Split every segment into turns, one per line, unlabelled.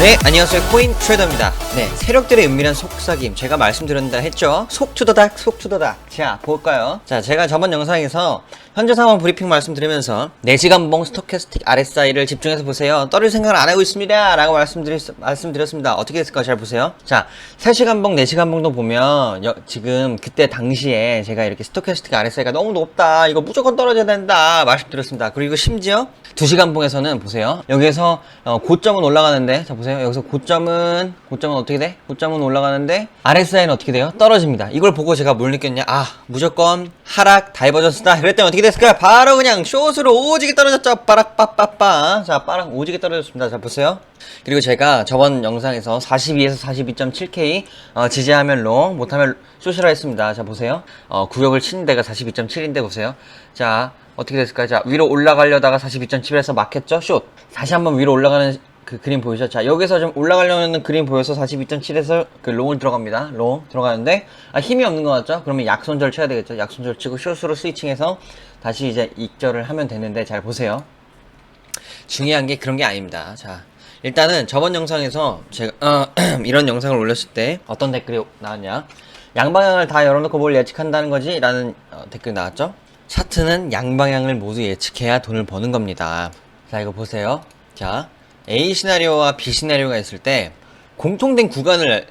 네, 안녕하세요. 코인 트레이더입니다. 네, 세력들의 은밀한 속삭임. 제가 말씀드렸다 했죠? 속투더닥, 속투더닥. 자, 볼까요? 자, 제가 저번 영상에서 현재 상황 브리핑 말씀드리면서 4시간봉 스토캐스틱 RSI를 집중해서 보세요. 떨어질 생각을 안 하고 있습니다. 라고 말씀드렸, 말씀드렸습니다. 어떻게 됐을까? 잘 보세요. 자, 3시간봉, 4시간봉도 보면 여- 지금 그때 당시에 제가 이렇게 스토캐스틱 RSI가 너무 높다. 이거 무조건 떨어져야 된다. 말씀드렸습니다. 그리고 심지어 2시간봉에서는 보세요. 여기에서 어, 고점은 올라가는데 자 보세요. 여기서 고점은 고점은 어떻게 돼? 고점은 올라가는데 RSI는 어떻게 돼요? 떨어집니다. 이걸 보고 제가 뭘 느꼈냐? 아 무조건 하락 다이버전스다. 그랬더니 어떻게 됐을까요? 바로 그냥 숏으로 오지게 떨어졌죠. 빠락 빠빠빠. 자 빠락 오지게 떨어졌습니다. 자 보세요. 그리고 제가 저번 영상에서 42에서 42.7K 어, 지지하면 롱, 못하면 숏이라 했습니다. 자 보세요. 어, 구역을 치는 데가 42.7인데 보세요. 자 어떻게 됐을까요? 자 위로 올라가려다가 42.7에서 막혔죠? 숏. 다시 한번 위로 올라가는 그 그림 보이죠? 자 여기서 좀 올라가려는 그림 보여서 42.7에서 그 롱을 들어갑니다. 롱 들어가는데 아, 힘이 없는 것 같죠? 그러면 약손절 쳐야 되겠죠? 약손절 치고 숏으로 스위칭해서 다시 이제 익절을 하면 되는데 잘 보세요. 중요한 게 그런 게 아닙니다. 자, 일단은 저번 영상에서 제가 어, 이런 영상을 올렸을 때 어떤 댓글이 나왔냐? 양방향을 다 열어놓고 뭘 예측한다는 거지? 라는 어, 댓글 나왔죠? 차트는 양방향을 모두 예측해야 돈을 버는 겁니다. 자, 이거 보세요. 자, A 시나리오와 B 시나리오가 있을 때 공통된 구간을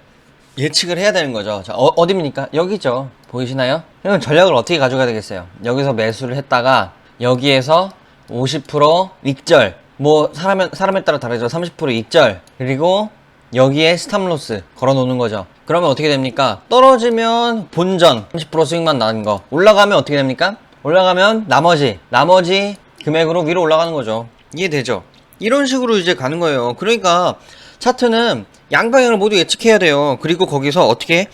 예측을 해야 되는 거죠. 자, 어, 어디입니까? 여기죠. 보이시나요? 그럼 전략을 어떻게 가져가야 되겠어요? 여기서 매수를 했다가 여기에서 50% 익절. 뭐 사람 사람에 따라 다르죠. 30% 익절. 그리고 여기에 스탑로스 걸어 놓는 거죠. 그러면 어떻게 됩니까? 떨어지면 본전 30% 수익만 나는 거. 올라가면 어떻게 됩니까? 올라가면 나머지 나머지 금액으로 위로 올라가는 거죠. 이해되죠? 이런 식으로 이제 가는 거예요. 그러니까 차트는 양방향을 모두 예측해야 돼요. 그리고 거기서 어떻게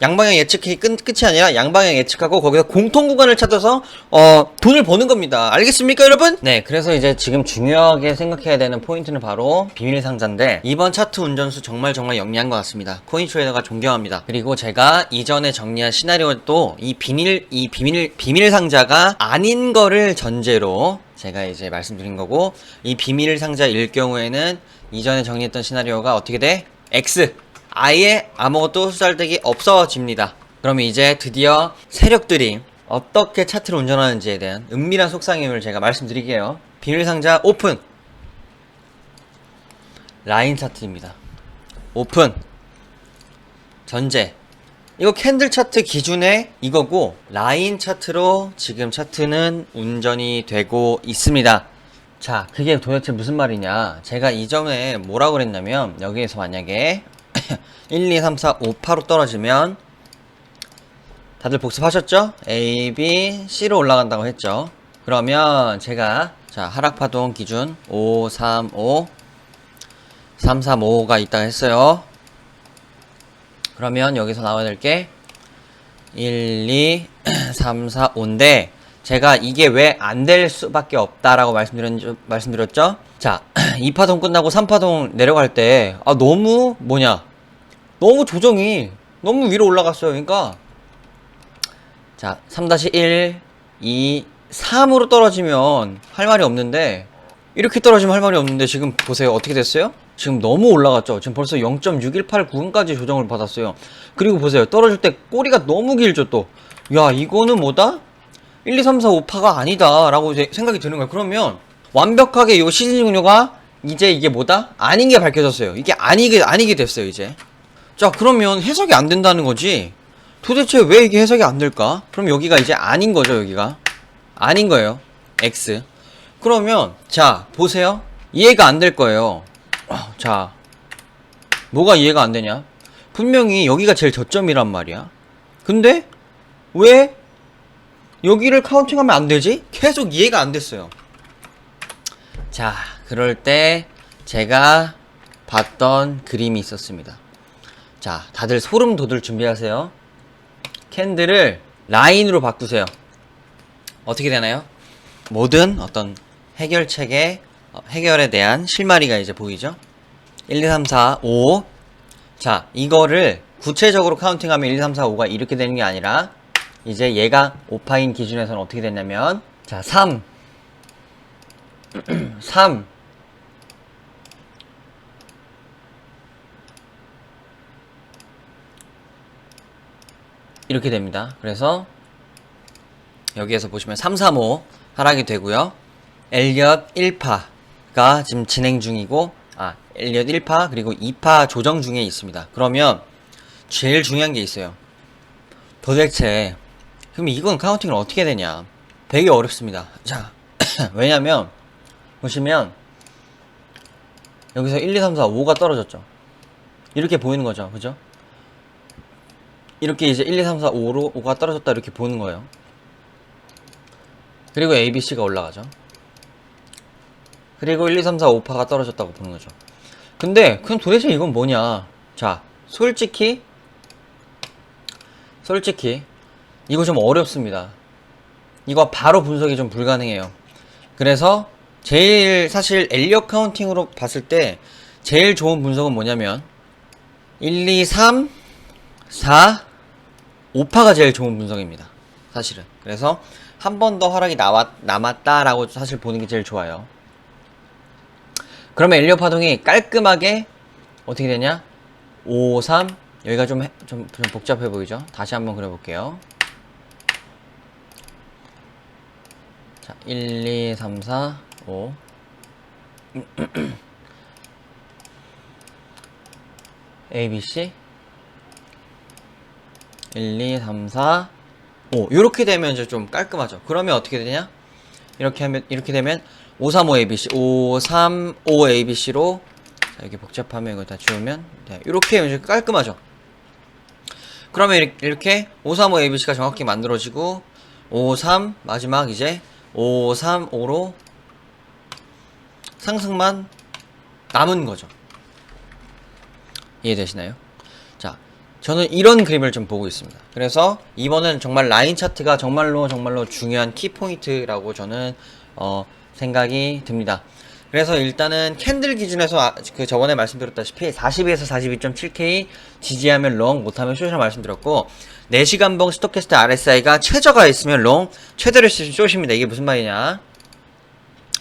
양방향 예측이 끝, 끝이 아니라 양방향 예측하고 거기서 공통 구간을 찾아서 어 돈을 버는 겁니다. 알겠습니까, 여러분? 네, 그래서 이제 지금 중요하게 생각해야 되는 포인트는 바로 비밀 상자인데 이번 차트 운전수 정말 정말 영리한 것 같습니다. 코인 트레이더가 존경합니다. 그리고 제가 이전에 정리한 시나리오도 이 비밀 이 비밀 비밀 상자가 아닌 거를 전제로 제가 이제 말씀드린 거고 이 비밀 상자일 경우에는 이전에 정리했던 시나리오가 어떻게 돼? X 아예 아무것도 수달되기 없어집니다. 그럼 이제 드디어 세력들이 어떻게 차트를 운전하는지에 대한 은밀한 속상임을 제가 말씀드릴게요. 비밀 상자 오픈. 라인 차트입니다. 오픈. 전제. 이거 캔들 차트 기준에 이거고 라인 차트로 지금 차트는 운전이 되고 있습니다. 자, 그게 도대체 무슨 말이냐? 제가 이전에 뭐라고 그랬냐면 여기에서 만약에 1, 2, 3, 4, 5, 8로 떨어지면 다들 복습하셨죠? A, B, C로 올라간다고 했죠. 그러면 제가 자 하락파동 기준 5, 3, 5, 3, 3, 5가 있다 했어요. 그러면 여기서 나와야 될 게 1, 2, 3, 4, 5인데 제가 이게 왜 안 될 수밖에 없다라고 말씀드렸, 말씀드렸죠? 자, 2파동 끝나고 3파동 내려갈 때, 아, 너무, 뭐냐. 너무 조정이 너무 위로 올라갔어요. 그러니까, 자, 3-1, 2, 3으로 떨어지면 할 말이 없는데, 이렇게 떨어지면 할 말이 없는데, 지금 보세요. 어떻게 됐어요? 지금 너무 올라갔죠? 지금 벌써 0.618구간까지 조정을 받았어요. 그리고 보세요. 떨어질 때 꼬리가 너무 길죠, 또. 야, 이거는 뭐다? 1, 2, 3, 4, 5파가 아니다 라고 생각이 드는 거예요 그러면 완벽하게 요 시즌 종료가 이제 이게 뭐다? 아닌 게 밝혀졌어요 이게 아니게 아니게 됐어요 이제 자 그러면 해석이 안 된다는 거지 도대체 왜 이게 해석이 안 될까? 그럼 여기가 이제 아닌 거죠 여기가 아닌 거예요 X 그러면 자 보세요 이해가 안 될 거예요 아, 자 뭐가 이해가 안 되냐 분명히 여기가 제일 저점이란 말이야 근데 왜 여기를 카운팅하면 안 되지? 계속 이해가 안 됐어요. 자, 그럴 때 제가 봤던 그림이 있었습니다. 자, 다들 소름 돋을 준비하세요. 캔들을 라인으로 바꾸세요. 어떻게 되나요? 모든 어떤 해결책의 어, 해결에 대한 실마리가 이제 보이죠? 1, 2, 3, 4, 5. 자, 이거를 구체적으로 카운팅하면 1, 2, 3, 4, 5가 이렇게 되는 게 아니라 이제 얘가 오파인 기준에서는 어떻게 됐냐면 자, 3 3 이렇게 됩니다. 그래서 여기에서 보시면 3, 3, 5 하락이 되고요. 엘리엇 1파 가 지금 진행 중이고 아, 엘리엇 1파 그리고 2파 조정 중에 있습니다. 그러면 제일 중요한 게 있어요. 도대체 그럼 이건 카운팅을 어떻게 되냐? 되게 어렵습니다. 자, 왜냐면 보시면 여기서 1, 2, 3, 4, 5가 떨어졌죠. 이렇게 보이는 거죠. 그죠? 이렇게 이제 1, 2, 3, 4, 5로 5가 떨어졌다 이렇게 보는 거예요. 그리고 A, B, C가 올라가죠. 그리고 1, 2, 3, 4, 5파가 떨어졌다고 보는 거죠. 근데 그럼 도대체 이건 뭐냐? 자, 솔직히 솔직히 이거 좀 어렵습니다. 이거 바로 분석이 좀 불가능해요. 그래서 제일 사실 엘리엇 카운팅으로 봤을 때 제일 좋은 분석은 뭐냐면 1, 2, 3, 4, 5파가 제일 좋은 분석입니다. 사실은. 그래서 한 번 더 하락이 나왔, 남았다라고 사실 보는 게 제일 좋아요. 그러면 엘리엇 파동이 깔끔하게 어떻게 되냐? 5, 3 여기가 좀, 해- 좀, 좀 복잡해 보이죠? 다시 한번 그려볼게요. 자, 1, 2, 3, 4, 5. A, B, C. 1, 2, 3, 4, 5. 이렇게 되면 이제 좀 깔끔하죠. 그러면 어떻게 되냐? 이렇게 하면, 이렇게 되면 5, 3, 5, A, B, C. 5, 3, 5, A, B, C로 자, 이렇게 복잡하면 이거 다 지우면 네, 이렇게 이제 깔끔하죠. 그러면 이렇게- 이렇게 5, 3, 5, A, B, C가 정확히 만들어지고 5, 3 마지막 이제 5, 3, 5로 상승만 남은 거죠. 이해되시나요? 자, 저는 이런 그림을 좀 보고 있습니다. 그래서 이번은 정말 라인 차트가 정말로 정말로 중요한 키포인트라고 저는 어, 생각이 듭니다. 그래서 일단은 캔들 기준에서 아, 그 저번에 말씀드렸다시피 42에서 42.7K 지지하면 롱 못하면 숏이라 말씀드렸고 4시간봉 스토캐스트 RSI가 최저가 있으면 롱 최대로 있으면 숏입니다. 이게 무슨 말이냐?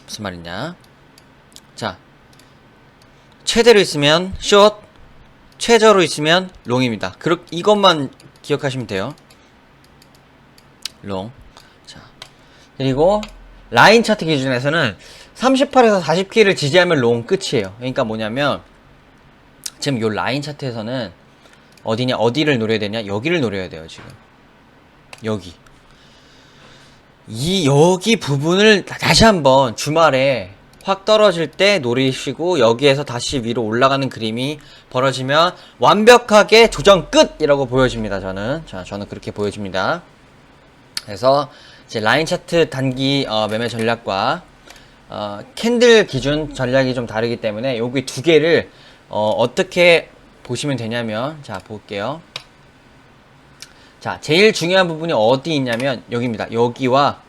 무슨 말이냐? 자 최대로 있으면 숏 최저로 있으면 롱입니다. 그렇 이것만 기억하시면 돼요. 롱. 자. 그리고 라인 차트 기준에서는 38에서 40K를 지지하면 롱 끝이에요. 그러니까 뭐냐면 지금 요 라인 차트에서는 어디냐 어디를 노려야 되냐 여기를 노려야 돼요 지금. 여기. 이 여기 부분을 다시 한번 주말에 확 떨어질 때 노리시고 여기에서 다시 위로 올라가는 그림이 벌어지면 완벽하게 조정 끝이라고 보여집니다 저는. 자 저는 그렇게 보여집니다. 그래서 이제 라인 차트 단기 어, 매매 전략과 어, 캔들 기준 전략이 좀 다르기 때문에 여기 두 개를 어, 어떻게 보시면 되냐면 자 볼게요. 자 제일 중요한 부분이 어디 있냐면 여기입니다. 여기와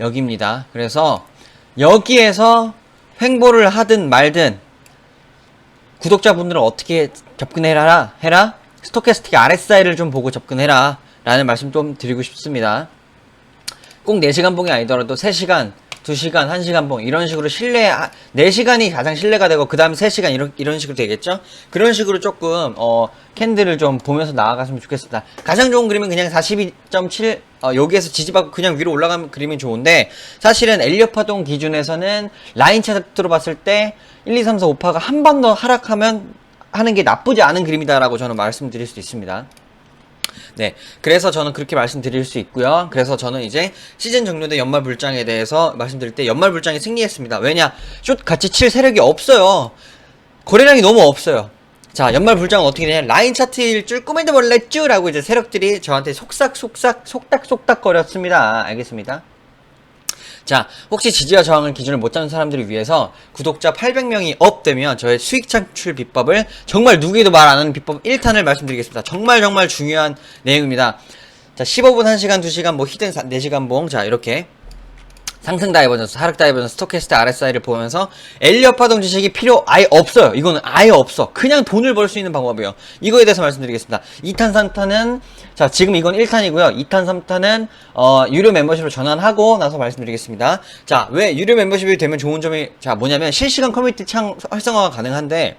여기입니다. 그래서 여기에서 횡보를 하든 말든 구독자분들은 어떻게 접근해라 해라? 스토캐스틱 RSI를 좀 보고 접근해라 라는 말씀 좀 드리고 싶습니다 꼭 4시간 봉이 아니더라도 3시간, 2시간, 1시간 봉 이런 식으로 신뢰 4시간이 가장 신뢰가 되고 그 다음에 3시간 이런, 이런 식으로 되겠죠? 그런 식으로 조금 어, 캔들을 좀 보면서 나아갔으면 좋겠습니다. 가장 좋은 그림은 그냥 42.7 어, 여기에서 지지받고 그냥 위로 올라가는 그림이 좋은데 사실은 엘리엇 파동 기준에서는 라인 차트로 봤을 때 1, 2, 3, 4, 5파가 한 번 더 하락하면 하는 게 나쁘지 않은 그림이다라고 저는 말씀드릴 수 있습니다. 네. 그래서 저는 그렇게 말씀드릴 수 있고요. 그래서 저는 이제 시즌 종료된 연말 불장에 대해서 말씀드릴 때 연말 불장이 승리했습니다. 왜냐? 숏 같이 칠 세력이 없어요. 거래량이 너무 없어요. 자, 연말 불장은 어떻게 되냐? 라인 차트 일줄 꾸미도 몰랐쥬라고 이제 세력들이 저한테 속삭속삭 속닥속닥 거렸습니다. 알겠습니다. 자, 혹시 지지와 저항을 기준을 못 잡는 사람들을 위해서 구독자 800명이 업 되면 저의 수익 창출 비법을 정말 누구에도 말 안 하는 비법 1탄을 말씀드리겠습니다. 정말 정말 중요한 내용입니다. 자, 15분, 1시간, 2시간, 뭐 히든 4시간 봉. 자, 이렇게 상승 다이버전스, 하락 다이버전스, 스토캐스트 RSI를 보면서 엘리엇 파동 지식이 필요 아예 없어요. 이거는 아예 없어. 그냥 돈을 벌 수 있는 방법이에요. 이거에 대해서 말씀드리겠습니다. 2탄, 3탄은 자 지금 이건 1탄이고요. 2탄, 3탄은 어, 유료 멤버십으로 전환하고 나서 말씀드리겠습니다. 자 왜 유료 멤버십이 되면 좋은 점이 자 뭐냐면 실시간 커뮤니티 창 활성화가 가능한데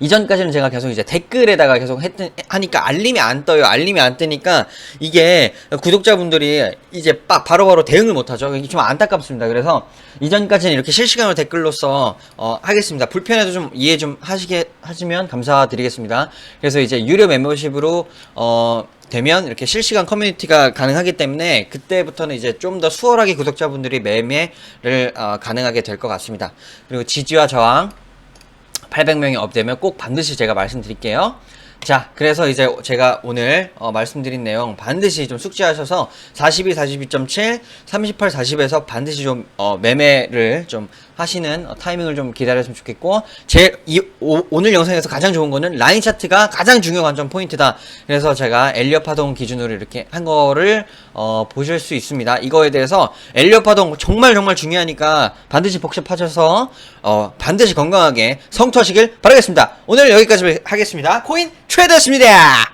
이전까지는 제가 계속 이제 댓글에다가 계속 했던, 하니까 알림이 안 떠요. 알림이 안 뜨니까 이게 구독자분들이 이제 빡 바로바로 대응을 못하죠. 이게 좀 안타깝습니다. 그래서 이전까지는 이렇게 실시간으로 댓글로서 어, 하겠습니다. 불편해도 좀 이해 좀 하시게 하시면 감사드리겠습니다. 그래서 이제 유료 멤버십으로 어, 되면 이렇게 실시간 커뮤니티가 가능하기 때문에 그때부터는 이제 좀 더 수월하게 구독자분들이 매매를 어, 가능하게 될 것 같습니다. 그리고 지지와 저항 800명이 업되면 꼭 반드시 제가 말씀드릴게요. 자, 그래서 이제 제가 오늘 어, 말씀드린 내용 반드시 좀 숙지하셔서 42, 42.7, 38, 40에서 반드시 좀 어, 매매를 좀 하시는 어, 타이밍을 좀 기다렸으면 좋겠고 제 이, 오, 늘 영상에서 가장 좋은 거는 라인 차트가 가장 중요한 관점 포인트다. 그래서 제가 엘리엇 파동 기준으로 이렇게 한 거를 어, 보실 수 있습니다. 이거에 대해서 엘리엇 파동 정말 정말 중요하니까 반드시 복습하셔서 어, 반드시 건강하게 성투하시길 바라겠습니다. 오늘 여기까지 하겠습니다. 코인 트레이더였습니다.